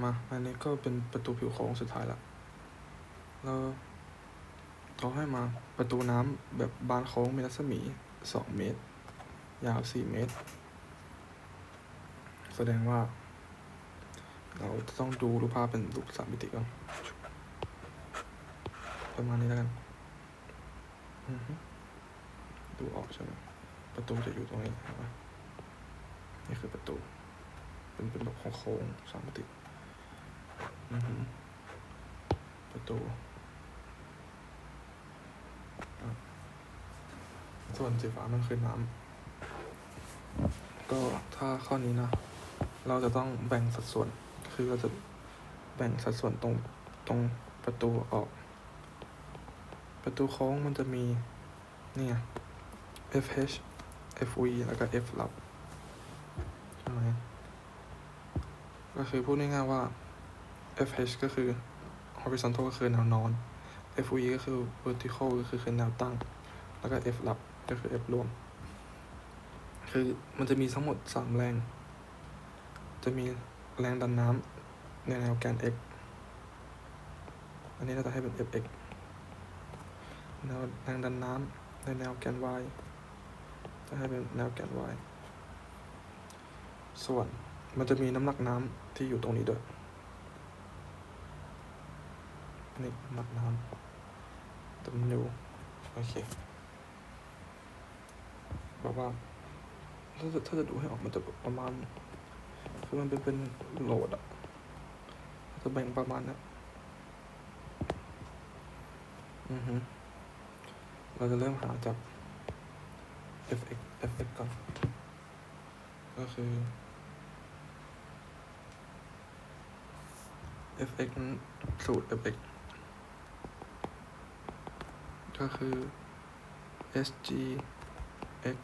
มาอันนี้ก็เป็นประตูผิวโค้งสุดท้ายละแล้วเขาให้มาประตูน้ำแบบบานโค้งมีรัศมีสองเมตร ยาวสี่เมตร แสดงว่า เราจะต้องดูรูปภาพเป็นรูปสามมิติก่อนประมาณนี้แล้วกันดูออกใช่ไหมประตูจะอยู่ตรงนี้เห็นไหมนี่คือประตู เป็นเป็นแบบโค้งสามมิติ ประตูส่วนสีฟ้ามันคือน้ำก็ถ้าข้อนี้นะ เราจะต้องแบ่งสัดส่วน คือเราจะแบ่งสัดส่วนตรงตรงประตูออก ประตูโค้งมันจะมีเนี่ย FH FV แล้วก็ F ลับใช่ไหมก็คือพูดง่ายๆว่า FH ก็คือ horizontal ก็คือแนวนอน FV ก็คือ vertical ก็คือคือแนวตั้ง แล้วก็ F ลับก็คือ F รวม คือมันจะมีทั้งหมดสามแรง จะมีแรงดันน้ำในแนวแกน x อันนี้เราจะให้เป็น fx แนวแรงดันน้ำในแนวแกน y จะให้เป็นแนวแกน y ส่วนมันจะมีน้ำหนักน้ำที่อยู่ตรงนี้ด้วย นี่น้ำหนักน้ำ W โอเคแบบว่าถ้าจะถ้าจะดูให้ออกมันจะประมาณคือมันเป็นเป็นโหลดอะจะแบ่งประมาณนั้นอือฮึเราจะเริ่มหาจาก fx fx ก่อน ก็คือ fx สูตร fx ก็คือ sg x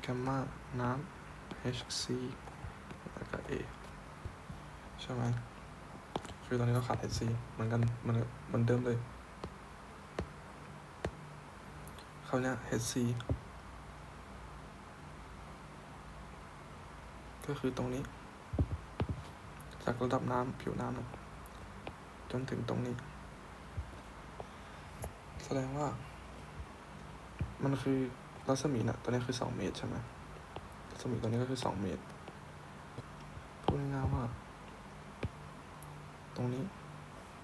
แกมมาน้ำ hc แล้วก็ a ใช่ไหมคือตอนนี้เราขาด hc เหมือนกันมันเหมันเดิมเลยคราวเนี้ย hc ก็คือตรงนี้ จากระดับน้ำผิวน้ำจนถึงตรงนี้ ดงว่า มันคือรัศมีนะตัวนี้คือสองเมตรใช่ไหมรัศมีตัวนี้ก็คือสองเมตรพูดง่ายๆว่า ตรงนี้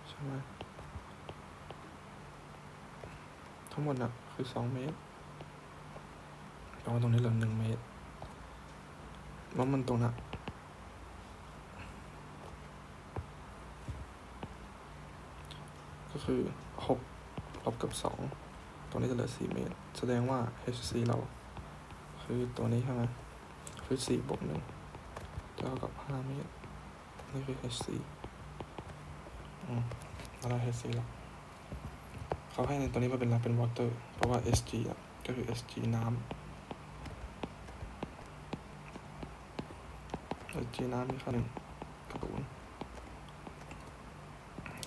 ใช่ไหมทั้งหมดน่ะคือสองเมตรแต่ว่าตรงนี้เหลือหนึ่งเมตรว่ามันตรงน่ะก็คือหก บกับสองตรงนี้จะเหลือสี่เมตร แสดงว่า hc เรา คือตัวนี้ใช่ไหมคือสี่บวกหนึ่งจะเท่ากับห้าเมตร นี่คือ hc อืมแล้วได้ hc แล้วเขาให้ในตัวนี้มาเป็นอะไรเป็น water เพราะว่า sg อะ ก็คือ sg น้ำ sg น้ำมีค่าหนึ่งกับศูนย์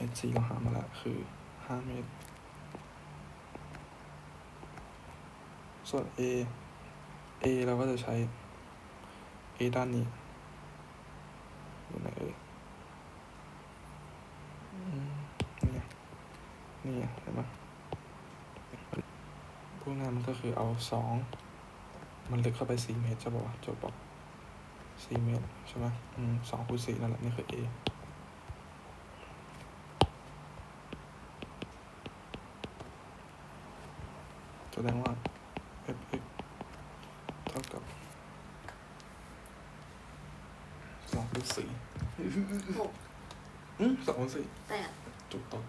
hc เราหามาแล้วคือห้าเมตร ส่วน A A เราก็จะใช้ A ด้านนี้อยู่ไหนเอ่ยนี่ไงนี่ไงเห็นไหมพูดง่ายมันก็คือเอาสองมันลึกเข้าไปสี่เมตรจะบอกว่าโจทย์บอกสี่เมตรใช่ไหมอืมสองคูณสี่นั่นแหละนี่คือ A แสดงว่า fx เท่ากับสองคูณสี่หกอืมสองคูณสี่แปดถูกต้อง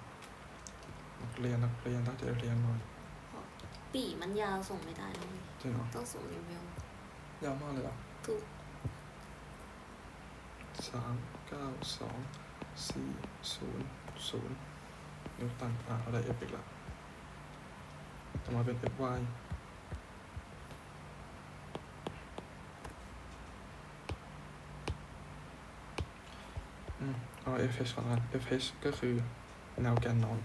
นักเรียนนักเรียนตั้งใจเรียนหน่อยปีมันยาวส่งไม่ได้นะเว้ยจริงเหรอต้องส่งเร็วยาวมากเลยเหรอะๆถูกสามเก้าสองสี่ศูนย์ศูนย์นิวตันอะอะไร f อีกละต่อมาเป็น f y อืม เอา f h ก่อนละกัน f h ก็คือแนวแกนนอน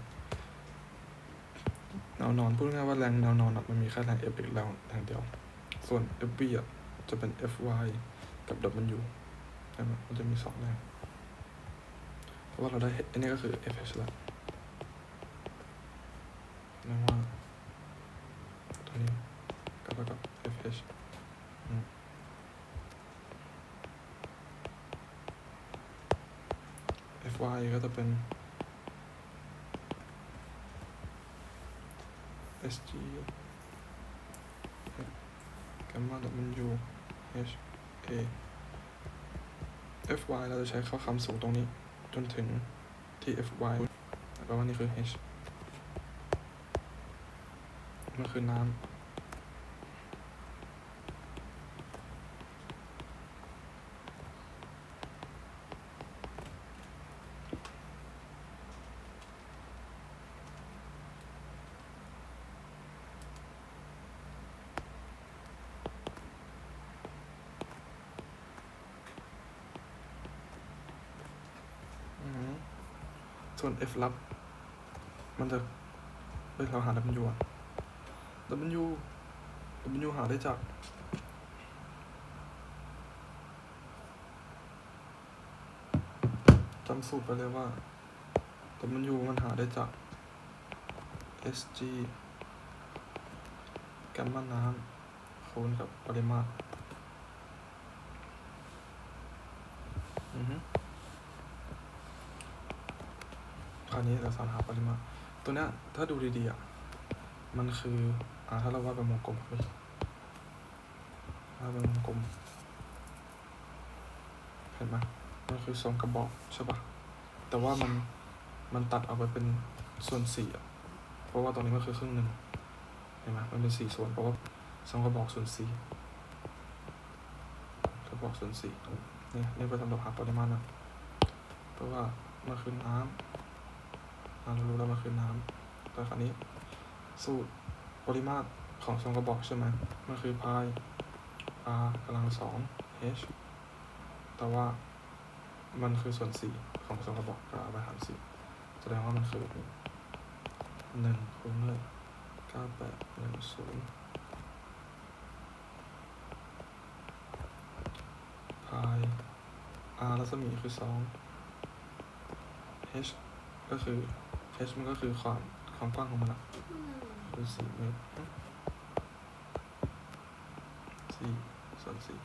แนวนอนพูดง่ายๆว่าแรงแนวนอนมันมีแค่แรง f อีกแรงแรงเดียว ส่วน f b อะจะเป็น f y กับ w ใช่ไหมมันจะมีสองแรงเพราะว่าเราได้อันนี้ก็คือ fh แล้วแสดงว่าตัวนี้ก็เท่ากับ fh อืม fy ก็จะเป็น sg แกมมา w h a fy เราจะใช้ข้อคำสูงตรงนี้ จนถึงที่ fy แล้วว่านี่คือ h มันคือน้ำ อืม ส่วน F ลับ มันจะเฮ้ยเราหา W อะ W W หาได้จาก จำสูตรไปเลยว่า W มันหาได้จาก SG แกมมาน้ำคูณกับปริมาตร อือฮึ คราวนี้เราสอนหาปริมาตรตัวเนี้ยถ้าดูดีๆอะมันคืออ่าถ้าเราวาดเป็นวงกลมเฮ้ยวาดเป็นวงกลมเห็นไหมมันคือทรงกระบอกใช่ปะแต่ว่ามันมันตัดออกไปเป็นส่วนสี่อะเพราะว่าตรงนี้มันคือครึ่งหนึ่งเห็นไหมมันเป็นสี่ส่วนเพราะว่าทรงกระบอกส่วนสี่กระบอกส่วนสี่เนี่ยเนี่เป็นสำหรับหาปริมาตรนะเพราะว่ามันคือน้ำ อ่าเรารู้แล้วมันคือน้ำแต่คราวนี้ สูตรปริมาตรของทรงกระบอกใช่ไหมมันคือพาย r กำลังสอง h แต่ว่ามันคือส่วนสี่ของทรงกระบอกก็เอาไปหารสี่แสดงว่ามันคือหนึ่งคูณด้วยเก้าแปดหนึ่งศูนย์พาย r รัศมีคือสอง h ก็คือ h มันก็คือความความกว้างของมันอะคือสี่เมตรสี่ส่วนสี่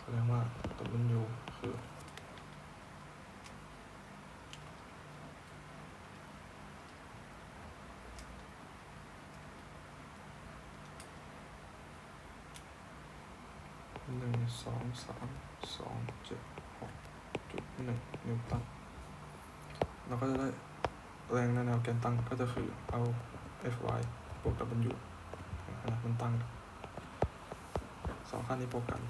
แสดงว่าตัวมันอยู่คือหนึ่งสองสามสองเจ็ดหกจุดหนึ่งนิวตันเราก็จะได้ แรงในแนวแกนตั้งก็จะคือเอา Fy บวก W นะมันตั้งสองข้างนี้บวกกัน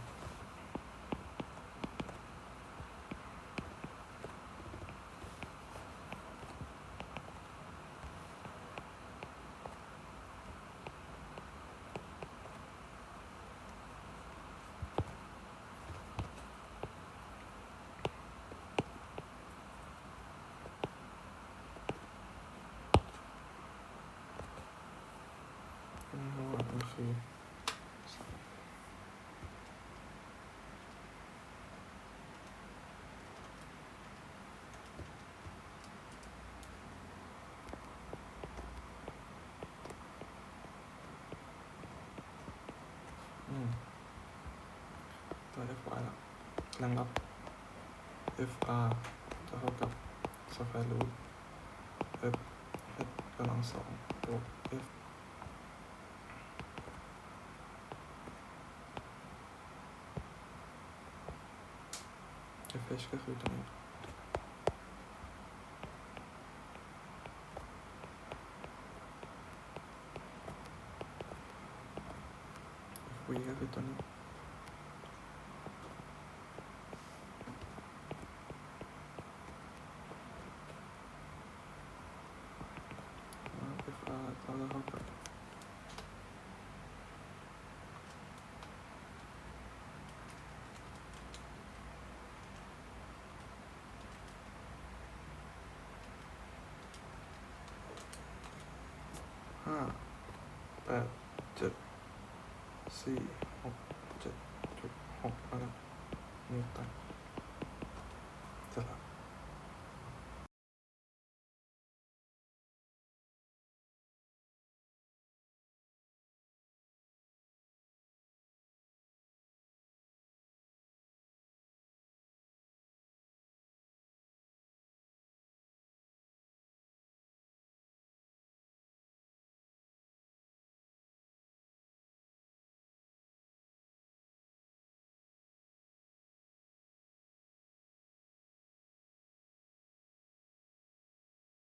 อันนี้เคตัว Fy ละแรงรับ Fr จะเท่ากับ square root F h กำลังสองบวก F fh ก็คือตั แปดเจ็ดสี่หกเจ็ดจุดหกนะครับนิวตันจะหลั